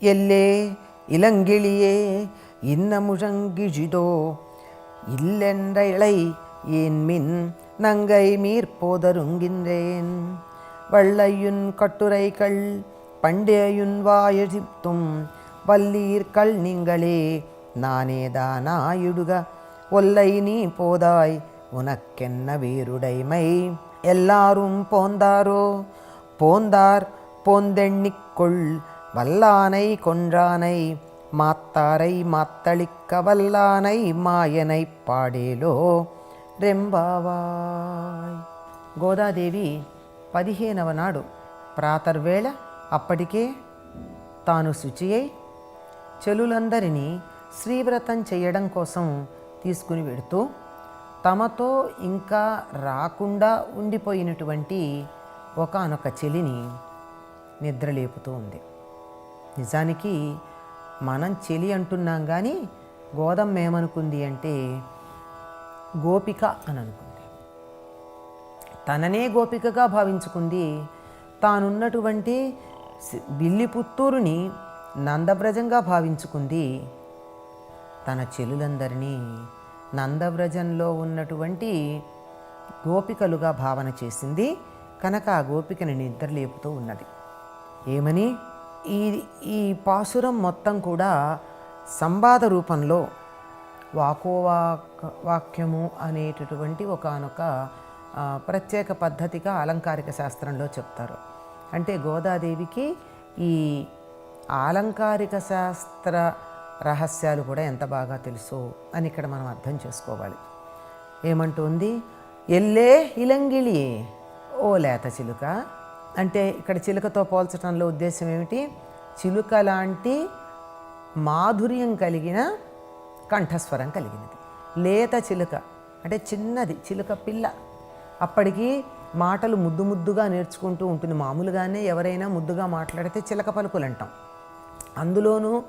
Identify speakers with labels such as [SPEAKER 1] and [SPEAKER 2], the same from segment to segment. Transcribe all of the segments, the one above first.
[SPEAKER 1] எல்லே இளங்கிளியே இன்னமுழங்கிழிதோ இல்லென்ற இலை ஏன் மின் நங்கை மீர்போதருங்கின்றேன் வள்ளையுன் கட்டுரைகள் பண்டையுன் வாயெழுத்தும் வல்லீர்கள் நீங்களே நானேதானாயிடுக ஒல்லை நீ போதாய் உனக்கென்ன வேருடைமை எல்லாரும் போந்தாரோ? போந்தார் போந்தெண்ணிக்கொள் வல்லானை கொன்றானை மாத்தாரை மாத்தளிக்க வல்லானை மாயனை పాడేలో రెంబావాయ్ గోదాదేవి పదిహేనవ నాడు ప్రాతర్వేళ అప్పటికే తాను శుచి అయి చెలులందరినీ శ్రీవ్రతం చేయడం కోసం తీసుకుని వెడుతూ తమతో ఇంకా రాకుండా ఉండిపోయినటువంటి ఒకానొక చెలిని నిద్రలేపుతూ ఉంది నిజానికి మనం చెలి అంటున్నాం కానీ గోదమ్మ ఏమనుకుంది అంటే గోపిక అని అనుకుంది తననే గోపికగా భావించుకుంది. తానున్నటువంటి బిల్లి పుత్తూరుని నందవ్రజంగా భావించుకుంది. తన చెలులందరినీ నందవ్రజంలో ఉన్నటువంటి గోపికలుగా భావన చేసింది. కనుక ఆ గోపికని నిద్రలేపుతూ ఉన్నది. ఏమని? ఈ ఈ పాసురం మొత్తం కూడా సంవాద రూపంలో వాకోవాక్ వాక్యము అనేటటువంటి ఒకనొక ప్రత్యేక పద్ధతిగా అలంకారిక శాస్త్రంలో చెప్తారు. అంటే గోదాదేవికి ఈ అలంకారిక శాస్త్ర రహస్యాలు కూడా ఎంత బాగా తెలుసు అని ఇక్కడ మనం అర్థం చేసుకోవాలి. ఏమంటుంది? ఎల్లే ఇలంగిళి ఓ లేత చిలుక అంటే ఇక్కడ చిలుకతో పోల్చడంలో ఉద్దేశం ఏమిటి? చిలుక లాంటి మాధుర్యం కలిగిన కంఠస్వరం కలిగినది. లేత చిలుక అంటే చిన్నది చిలుక పిల్ల. అప్పటికి మాటలు ముద్దు ముద్దుగా నేర్చుకుంటూ ఉంటుంది. మామూలుగానే ఎవరైనా ముద్దుగా మాట్లాడితే చిలక పలుకులు అంటాం. అందులోనూ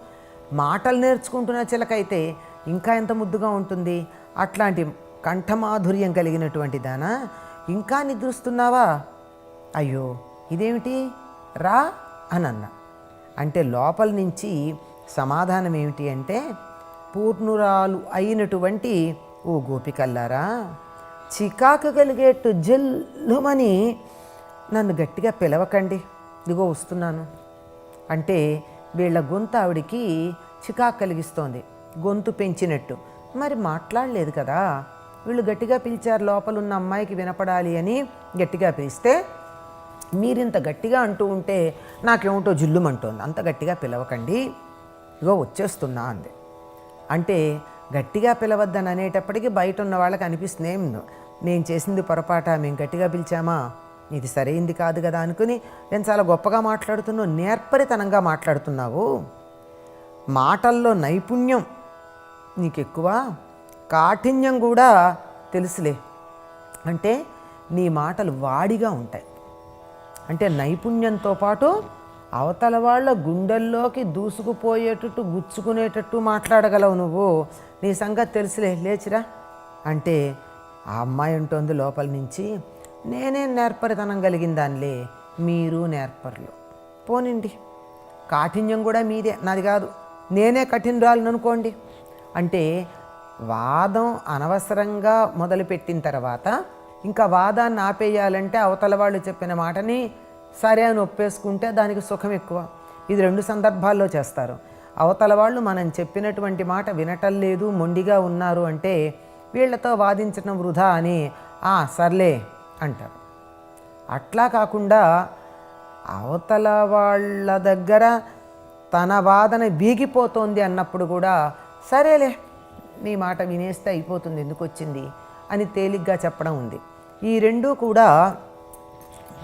[SPEAKER 1] మాటలు నేర్చుకుంటున్న చిలక అయితే ఇంకా ఎంత ముద్దుగా ఉంటుంది? అట్లాంటి కంఠమాధుర్యం కలిగినటువంటి దానా? ఇంకా నిద్రిస్తున్నావా? అయ్యో! ఇదేమిటి? రా అని అన్న అంటే లోపల నుంచి సమాధానం ఏమిటి అంటే పూర్ణురాలు అయినటువంటి ఓ గోపికల్లారా చికాకు కలిగేట్టు జల్లుమని నన్ను గట్టిగా పిలవకండి. ఇదిగో వస్తున్నాను. అంటే వీళ్ళ గొంతు ఆవిడికి చికాకు కలిగిస్తోంది. గొంతు పెంచినట్టు. మరి మాట్లాడలేదు కదా. వీళ్ళు గట్టిగా పిలిచారు. లోపల ఉన్న అమ్మాయికి వినపడాలి అని గట్టిగా పిలిస్తే మీరింత గట్టిగా అంటూ ఉంటే నాకేమిటో జిల్లుమంటోంది. అంత గట్టిగా పిలవకండి. ఇగో వచ్చేస్తున్నా అంది. అంటే గట్టిగా పిలవద్దని అనేటప్పటికీ బయట ఉన్న వాళ్ళకి అనిపిస్తుంది. ఏం నేను చేసింది పొరపాట మేము గట్టిగా పిలిచామా? ఇది సరైంది కాదు కదా అనుకుని నేను చాలా గొప్పగా మాట్లాడుతున్నావు నేర్పరితనంగా మాట్లాడుతున్నావు. మాటల్లో నైపుణ్యం నీకు ఎక్కువ కాఠిన్యం కూడా తెలుసులే. అంటే నీ మాటలు వాడిగా ఉంటాయి. అంటే నైపుణ్యంతో పాటు అవతల వాళ్ళ గుండెల్లోకి దూసుకుపోయేటట్టు గుచ్చుకునేటట్టు మాట్లాడగలవు నువ్వు. నీ సంగతి తెలుసులే లేచిరా. అంటే ఆ అమ్మాయి ఉంటుంది లోపల నుంచి నేనే నేర్పరితనం కలిగిన దానిలే మీరు నేర్పరులు. పోనిండి. కాఠిన్యం కూడా మీదే నాది కాదు. నేనే కఠినరాలను అనుకోండి. అంటే వాదం అనవసరంగా మొదలుపెట్టిన తర్వాత ఇంకా వాదాన్ని ఆపేయాలంటే అవతల వాళ్ళు చెప్పిన మాటని సరే అని ఒప్పేసుకుంటే దానికి సుఖం ఎక్కువ. ఇది రెండు సందర్భాల్లో చేస్తారు. అవతల వాళ్ళు మనం చెప్పినటువంటి మాట వినటం లేదు మొండిగా ఉన్నారు అంటే వీళ్ళతో వాదించడం వృధా అని "ఆ, సర్లే అంటారు. అట్లా కాకుండా అవతల వాళ్ళ దగ్గర తన వాదన బీగిపోతోంది అన్నప్పుడు కూడా సరేలే నీ మాట వినేస్తే అయిపోతుంది ఎందుకు వచ్చింది? అని తేలిగ్గా చెప్పడం ఉంది. ఈ రెండూ కూడా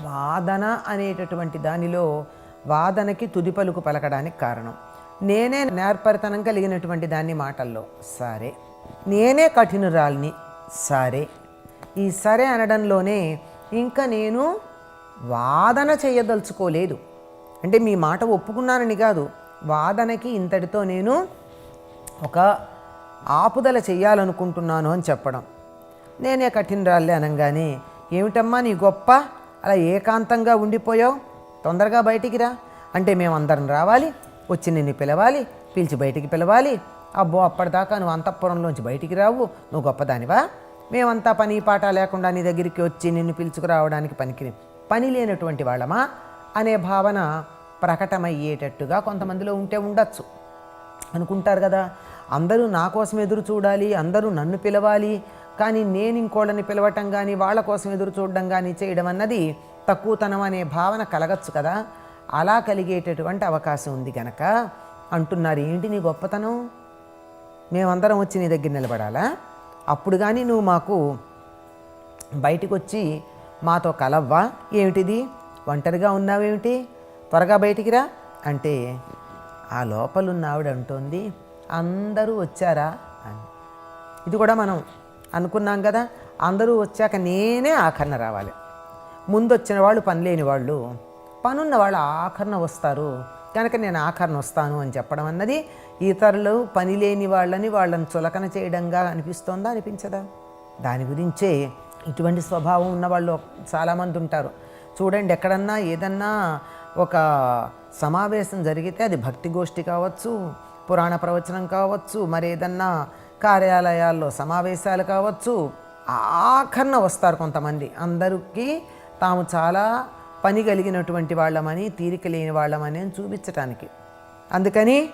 [SPEAKER 1] వాదన అనేటటువంటి దానిలో వాదనకి తుది పలుకు పలకడానికి కారణం. నేనే నేర్పరితనం కలిగినటువంటి దాన్ని మాటల్లో సరే. నేనే కఠినురాల్ని సరే. ఈ సరే అనడంలోనే ఇంకా నేను వాదన చేయదలుచుకోలేదు. అంటే మీ మాట ఒప్పుకున్నానని కాదు. వాదనకి ఇంతటితో నేను ఒక ఆపుదల చేయాలనుకుంటున్నాను అని చెప్పడం. నేనే కఠినరాళ్ళే అనగానే. ఏమిటమ్మా నీ గొప్ప? అలా ఏకాంతంగా ఉండిపోయావు? తొందరగా బయటికి రా. అంటే మేమందరం రావాలి వచ్చి నిన్ను పిలవాలి పిలిచి బయటికి పిలవాలి. అబ్బో అప్పటిదాకా నువ్వు అంతఃపురంలోంచి బయటికి రావు నువ్వు గొప్పదానివా? మేమంతా పని పాట లేకుండా నీ దగ్గరికి వచ్చి నిన్ను పిలుచుకురావడానికి పనికి పని లేనటువంటి వాళ్ళమా? అనే భావన ప్రకటమయ్యేటట్టుగా కొంతమందిలో ఉంటే ఉండొచ్చు. అనుకుంటారు కదా అందరూ నా కోసం ఎదురు చూడాలి అందరూ నన్ను పిలవాలి కానీ నేను ఇంకోళ్ళని పిలవటం కానీ వాళ్ళ కోసం ఎదురు చూడడం కానీ చేయడం అన్నది తక్కువతనం అనే భావన కలగచ్చు కదా. అలా కలిగేటటువంటి అవకాశం ఉంది గనక. అంటున్నారు ఏంటి నీ గొప్పతనం? మేమందరం వచ్చి నీ దగ్గర నిలబడాలా? అప్పుడు కానీ నువ్వు మాకు బయటికి వచ్చి మాతో కలవ్వా? ఏమిటిది? ఒంటరిగా ఉన్నావేమిటి? త్వరగా బయటికి రా. అంటే ఆ లోపలున్న ఆవిడ అంటోంది. అందరూ వచ్చారా? అని. ఇది కూడా మనం అనుకున్నాం కదా అందరూ వచ్చాక నేనే ఆఖరణ రావాలి. ముందు వచ్చిన వాళ్ళు పని లేని వాళ్ళు పనున్న వాళ్ళు ఆఖరణ వస్తారు. కనుక నేను ఆఖరణ వస్తాను అని చెప్పడం అన్నది ఇతరులు పని లేని వాళ్ళని వాళ్ళని చులకన చేయడంగా అనిపిస్తోందా అనిపించదా? దాని గురించే ఇటువంటి స్వభావం ఉన్న వాళ్ళు చాలామంది ఉంటారు. చూడండి ఎక్కడన్నా ఏదన్నా ఒక సమావేశం జరిగితే అది భక్తి గోష్ఠి కావచ్చు పురాణ ప్రవచనం కావచ్చు మరి ఏదన్నా కార్యాలయాల్లో సమావేశాలు కావచ్చు ఆఖరణ వస్తారు కొంతమంది. అందరికీ తాము చాలా పని కలిగినటువంటి వాళ్ళమని తీరిక లేని వాళ్ళమని అని చూపించటానికి. అందుకని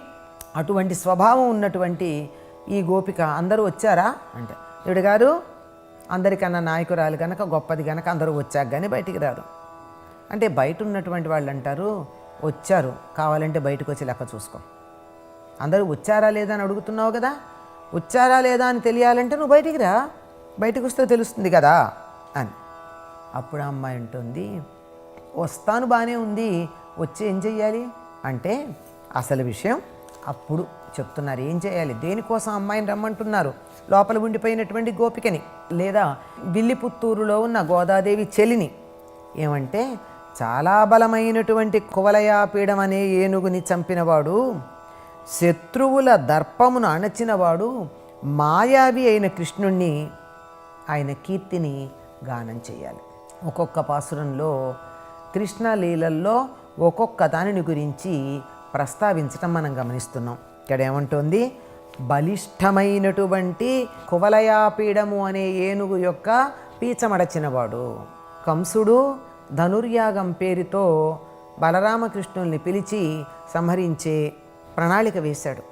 [SPEAKER 1] అటువంటి స్వభావం ఉన్నటువంటి ఈ గోపిక అందరూ వచ్చారా అంటే ఇవిడ గారు అందరికన్నా నాయకురాలు కనుక గొప్పది కనుక అందరూ వచ్చాక కానీ బయటికి రారు. అంటే బయట ఉన్నటువంటి వాళ్ళు అంటారు వచ్చారు కావాలంటే బయటకు వచ్చి లెక్క చూసుకో. అందరూ వచ్చారా లేదా అని అడుగుతున్నావు కదా? వచ్చారా లేదా అని తెలియాలంటే నువ్వు బయటికి రా. బయటకు వస్తే తెలుస్తుంది కదా అని. అప్పుడు ఆ అమ్మాయి ఉంటుంది వస్తాను బాగానే ఉంది. వచ్చి ఏం చెయ్యాలి? అంటే అసలు విషయం అప్పుడు చెప్తున్నారు. ఏం చేయాలి దేనికోసం అమ్మాయిని రమ్మంటున్నారు? లోపల ఉండిపోయినటువంటి గోపికని లేదా విల్లిపుత్తూరులో ఉన్న గోదాదేవి చెలిని. ఏమంటే చాలా బలమైనటువంటి కువలయాపీడం అనే ఏనుగుని చంపినవాడు శత్రువుల దర్పమును అణచినవాడు మాయావి అయిన కృష్ణుణ్ణి ఆయన కీర్తిని గానం చేయాలి. ఒక్కొక్క పాసురంలో కృష్ణ లీలల్లో ఒక్కొక్క దానిని గురించి ప్రస్తావించటం మనం గమనిస్తున్నాం. ఇక్కడ ఏమంటుంది బలిష్టమైనటువంటి కువలయాపీడము అనే ఏనుగు యొక్క పీచమడచినవాడు. కంసుడు ధనుర్యాగం పేరుతో బలరామకృష్ణుల్ని పిలిచి సంహరించే ప్రణాళిక వేశాడు.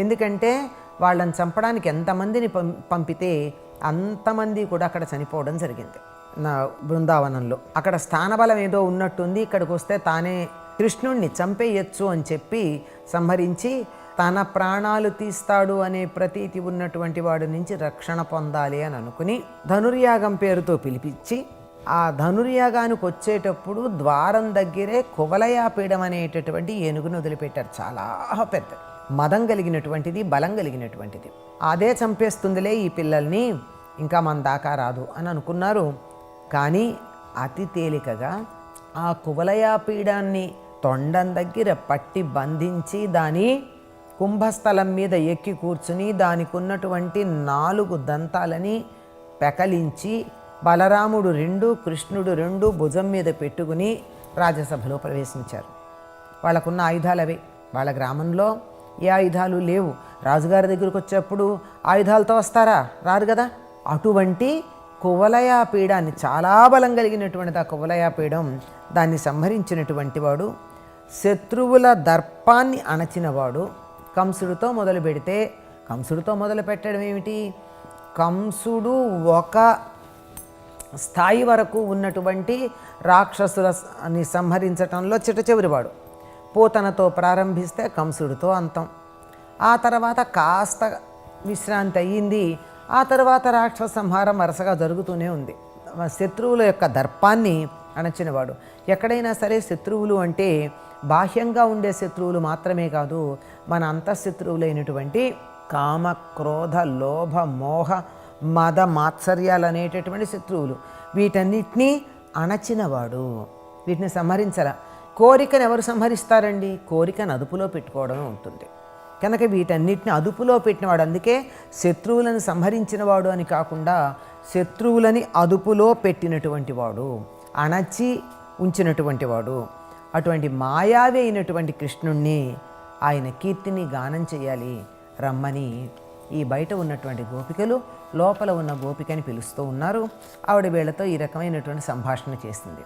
[SPEAKER 1] ఎందుకంటే వాళ్ళని చంపడానికి ఎంతమందిని పం పంపితే అంతమంది కూడా అక్కడ చనిపోవడం జరిగింది. నా బృందావనంలో. అక్కడ స్థానబలం ఏదో ఉన్నట్టుంది ఇక్కడికి వస్తే తానే కృష్ణుణ్ణి చంపేయచ్చు అని చెప్పి సంహరించి తన ప్రాణాలు తీస్తాడు అనే ప్రతీతి ఉన్నటువంటి వాడి నుంచి రక్షణ పొందాలి అని అనుకుని ధనుర్యాగం పేరుతో పిలిపించి ఆ ధనుర్యాగానికి వచ్చేటప్పుడు ద్వారం దగ్గరే కువలయాపీడం అనేటటువంటి ఏనుగును వదిలిపెట్టారు. చాలా పెద్ద. మదం కలిగినటువంటిది బలం కలిగినటువంటిది. అదే చంపేస్తుందిలే ఈ పిల్లల్ని ఇంకా మన దాకా రాదు అని అనుకున్నారు. కానీ అతి తేలికగా ఆ కువలయాపీడాన్ని తొండం దగ్గర పట్టి బంధించి దాని కుంభస్థలం మీద ఎక్కి కూర్చుని దానికి ఉన్నటువంటి నాలుగు దంతాలని పెకలించి బలరాముడు రెండు కృష్ణుడు రెండు భుజం మీద పెట్టుకుని రాజ్యసభలో ప్రవేశించారు. వాళ్ళకున్న ఆయుధాలు అవే. వాళ్ళ గ్రామంలో ఏ ఆయుధాలు లేవు. రాజుగారి దగ్గరికి వచ్చేప్పుడు ఆయుధాలతో వస్తారా? రారు కదా. అటువంటి కువలయా పీడాన్ని చాలా బలం కలిగినటువంటిది ఆ కువలయా పీడం. దాన్ని సంహరించినటువంటి వాడు శత్రువుల దర్పాన్ని అణచినవాడు కంసుడితో మొదలు పెడితే కంసుడితో మొదలు పెట్టడం ఏమిటి? కంసుడు ఒక స్థాయి వరకు ఉన్నటువంటి రాక్షసులని సంహరించటంలో చిట్ట చివరివాడు. పోతనతో ప్రారంభిస్తే కంసుడితో అంతం. ఆ తర్వాత కాస్త విశ్రాంతి అయ్యింది. ఆ తర్వాత రాక్షస సంహారం వరుసగా జరుగుతూనే ఉంది. శత్రువుల యొక్క దర్పాన్ని అణచినవాడు. ఎక్కడైనా సరే శత్రువులు అంటే బాహ్యంగా ఉండే శత్రువులు మాత్రమే కాదు మన అంతఃశత్రువులైనటువంటి కామ క్రోధ లోభ మోహ మద మాత్సర్యాలు అనేటటువంటి శత్రువులు. వీటన్నిటినీ అణచినవాడు. వీటిని సంహరించరా. కోరికను ఎవరు సంహరిస్తారండి? కోరికను అదుపులో పెట్టుకోవడమే ఉంటుంది. కనుక వీటన్నిటిని అదుపులో పెట్టినవాడు. అందుకే శత్రువులను సంహరించినవాడు అని కాకుండా శత్రువులని అదుపులో పెట్టినటువంటి వాడు అణచి ఉంచినటువంటి వాడు. అటువంటి మాయావి అయినటువంటి కృష్ణుణ్ణి ఆయన కీర్తిని గానం చేయాలి. రమ్మని ఈ బయట ఉన్నటువంటి గోపికలు లోపల ఉన్న గోపికని పిలుస్తూ ఉన్నారు. ఆవిడ వీళ్ళతో ఈ రకమైనటువంటి సంభాషణ చేసింది.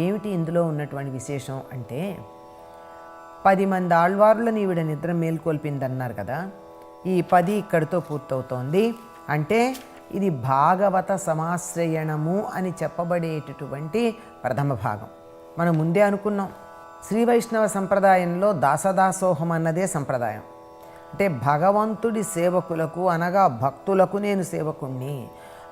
[SPEAKER 1] ఏమిటి ఇందులో ఉన్నటువంటి విశేషం అంటే పది మంది ఆళ్వారులను ఈవిడ నిద్ర మేల్కొల్పిందన్నారు కదా. ఈ పది ఇక్కడితో పూర్తవుతోంది. అంటే ఇది భాగవత సమాశ్రయణము అని చెప్పబడేటటువంటి ప్రథమ భాగం. మనం ముందే అనుకున్నాం. శ్రీ వైష్ణవ సంప్రదాయంలో దాసదాసోహం అన్నదే సంప్రదాయం. అంటే భగవంతుడి సేవకులకు అనగా భక్తులకు నేను సేవకుణ్ణి.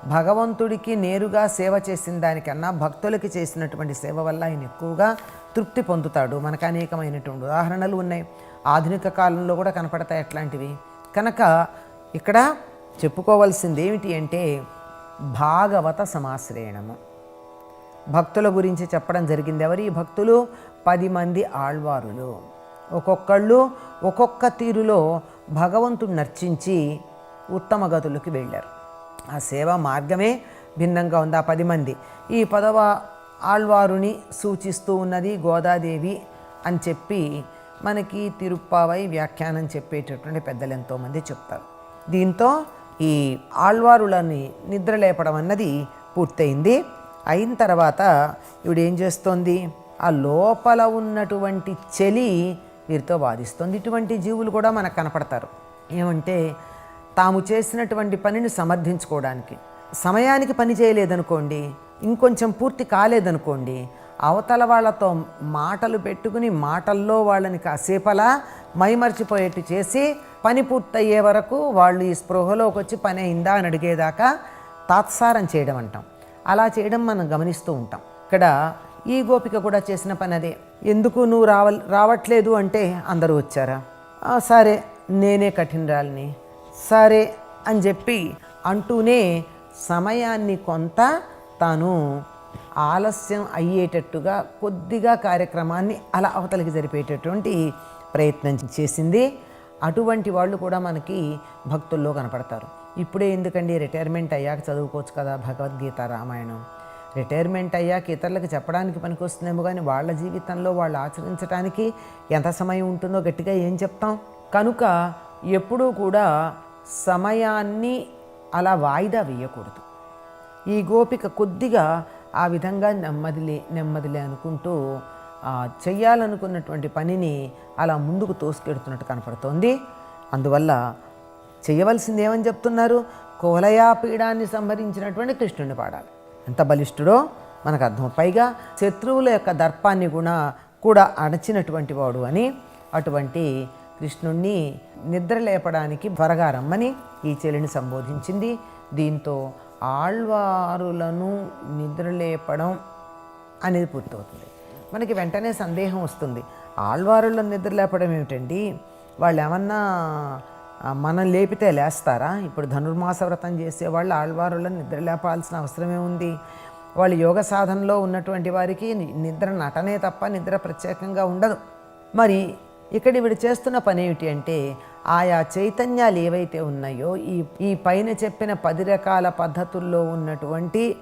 [SPEAKER 1] భగవంతుడికి నేరుగా సేవ చేసిన దానికన్నా భక్తులకి చేసినటువంటి సేవ వల్ల ఆయన ఎక్కువగా తృప్తి పొందుతాడు. మనకు అనేకమైనటువంటి ఉదాహరణలు ఉన్నాయి. ఆధునిక కాలంలో కూడా కనపడతాయి అట్లాంటివి. కనుక ఇక్కడ చెప్పుకోవాల్సింది ఏమిటి అంటే భాగవత సమాశ్రయణము. భక్తుల గురించి చెప్పడం జరిగింది ఎవరి? భక్తులు పది మంది ఆళ్వారులు. ఒక్కొక్కళ్ళు ఒక్కొక్క తీరులో భగవంతుడు నర్చించి ఉత్తమ గతులకు వెళ్ళారు. ఆ సేవా మార్గమే భిన్నంగా ఉంది. ఆ పది మంది. ఈ పదవ ఆళ్వారుని సూచిస్తూ ఉన్నది గోదాదేవి అని చెప్పి మనకి తిరుప్పావై వ్యాఖ్యానం చెప్పేటటువంటి పెద్దలు ఎంతోమంది చెప్తారు. దీంతో ఈ ఆళ్వారులని నిద్రలేపడం అన్నది పూర్తయింది. అయిన తర్వాత ఇవిడేం చేస్తోంది? ఆ లోపల ఉన్నటువంటి చలి వీరితో బాధిస్తుంది ఇటువంటి జీవులు కూడా మనకు కనపడతారు. ఏమంటే తాము చేసినటువంటి పనిని సమర్థించుకోవడానికి సమయానికి పని చేయలేదనుకోండి ఇంకొంచెం పూర్తి కాలేదనుకోండి అవతల వాళ్ళతో మాటలు పెట్టుకుని మాటల్లో వాళ్ళని కాసేపలా మైమర్చిపోయేట్టు చేసి పని పూర్తయ్యే వరకు వాళ్ళు ఈ స్పృహలోకి వచ్చి పని అయిందా అని అడిగేదాకా తాత్సారం చేయడం అంటాం. అలా చేయడం మనం గమనిస్తూ ఉంటాం. ఇక్కడ ఈ గోపిక కూడా చేసిన పని అదే ఎందుకు నువ్వు రావ రావట్లేదు అంటే అందరూ వచ్చారా? సరే నేనే కఠినరాలిని. సరే అని చెప్పి అంటూనే సమయాన్ని కొంత తాను ఆలస్యం అయ్యేటట్టుగా కొద్దిగా కార్యక్రమాన్ని అలా అవతలికి జరిపేటటువంటి ప్రయత్నం చేసింది. అటువంటి వాళ్ళు కూడా మనకి భక్తుల్లో కనపడతారు. ఇప్పుడే ఎందుకండి రిటైర్మెంట్ అయ్యాక చదువుకోవచ్చు కదా భగవద్గీత రామాయణం. రిటైర్మెంట్ అయ్యాక ఇతరులకు చెప్పడానికి పనికొస్తుందేమో కానీ వాళ్ళ జీవితంలో వాళ్ళు ఆచరించడానికి ఎంత సమయం ఉంటుందో గట్టిగా ఏం చెప్తాం? కనుక ఎప్పుడూ కూడా సమయాన్ని అలా వాయిదా వేయకూడదు. ఈ గోపిక కొద్దిగా ఆ విధంగా నెమ్మదిలే నెమ్మదిలే అనుకుంటూ చేయాలనుకున్నటువంటి పనిని అలా ముందుకు తోసుకెడుతున్నట్టు కనపడుతోంది. అందువల్ల చేయవలసింది ఏమని చెప్తున్నారు? కోలయాపీడాన్ని సంహరించినటువంటి కృష్ణుని పాడాలి. ఎంత బలిష్ఠుడో మనకు అర్థం. పైగా శత్రువుల యొక్క దర్పాన్ని కూడా కూడా అణచినటువంటి వాడు అని అటువంటి కృష్ణుణ్ణి నిద్ర లేపడానికి త్వరగా రమ్మని ఈ చెలిని సంబోధించింది. దీంతో ఆళ్వారులను నిద్రలేపడం అనేది పూర్తవుతుంది. మనకి వెంటనే సందేహం వస్తుంది. ఆళ్వారులను నిద్రలేపడం ఏమిటండి? వాళ్ళు ఏమన్నా మనం లేపితే లేస్తారా? ఇప్పుడు ధనుర్మాస వ్రతం చేసేవాళ్ళు ఆళ్వారులను నిద్ర లేపాల్సిన అవసరమే ఉంది. వాళ్ళు యోగ సాధనలో ఉన్నటువంటి వారికి నిద్ర నటనే తప్ప నిద్ర ప్రత్యేకంగా ఉండదు. మరి ఇక్కడ వీడు చేస్తున్న పని ఏమిటి అంటే ఆయా చైతన్యాలు ఏవైతే ఉన్నాయో ఈ ఈ పైన చెప్పిన పది రకాల పద్ధతుల్లో ఉన్నటువంటి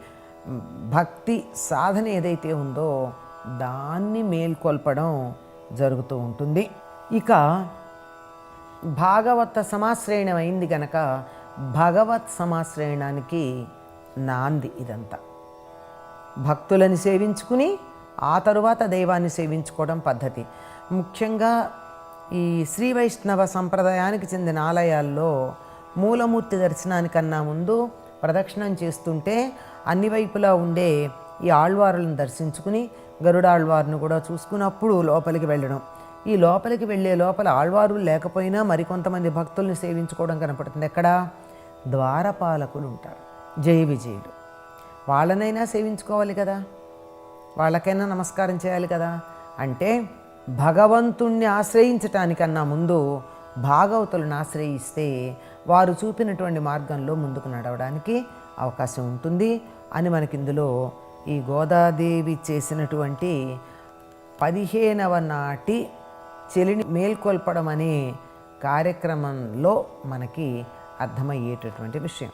[SPEAKER 1] భక్తి సాధన ఏదైతే ఉందో దాన్ని మేల్కొల్పడం జరుగుతూ ఉంటుంది. ఇక భాగవత సమాశ్రయణం అయింది గనక భగవత్ సమాశ్రయణానికి నాంది ఇదంతా. భక్తులని సేవించుకుని ఆ తరువాత దైవాన్ని సేవించుకోవడం పద్ధతి. ముఖ్యంగా ఈ శ్రీ వైష్ణవ సంప్రదాయానికి చెందిన ఆలయాల్లో మూలమూర్తి దర్శనానికన్నా ముందు ప్రదక్షిణం చేస్తుంటే అన్ని వైపులా ఉండే ఈ ఆళ్వారులను దర్శించుకుని గరుడాళ్వారును కూడా చూసుకున్నప్పుడు లోపలికి వెళ్ళడం. ఈ లోపలికి వెళ్ళే లోపల ఆళ్వారులు లేకపోయినా మరికొంతమంది భక్తుల్ని సేవించుకోవడం కనపడుతుంది. ఎక్కడ? ద్వారపాలకులు ఉంటారు. జయ విజయులు. వాళ్ళనైనా సేవించుకోవాలి కదా? వాళ్ళకైనా నమస్కారం చేయాలి కదా? అంటే భగవంతుణ్ణి ఆశ్రయించటానికన్నా ముందు భాగవతులను ఆశ్రయిస్తే వారు చూపినటువంటి మార్గంలో ముందుకు నడవడానికి అవకాశం ఉంటుంది అని మనకి ఇందులో ఈ గోదాదేవి చేసినటువంటి పదిహేనవ నాటి చెలిని మేల్కొల్పడం అనే కార్యక్రమంలో మనకి అర్థమయ్యేటటువంటి విషయం.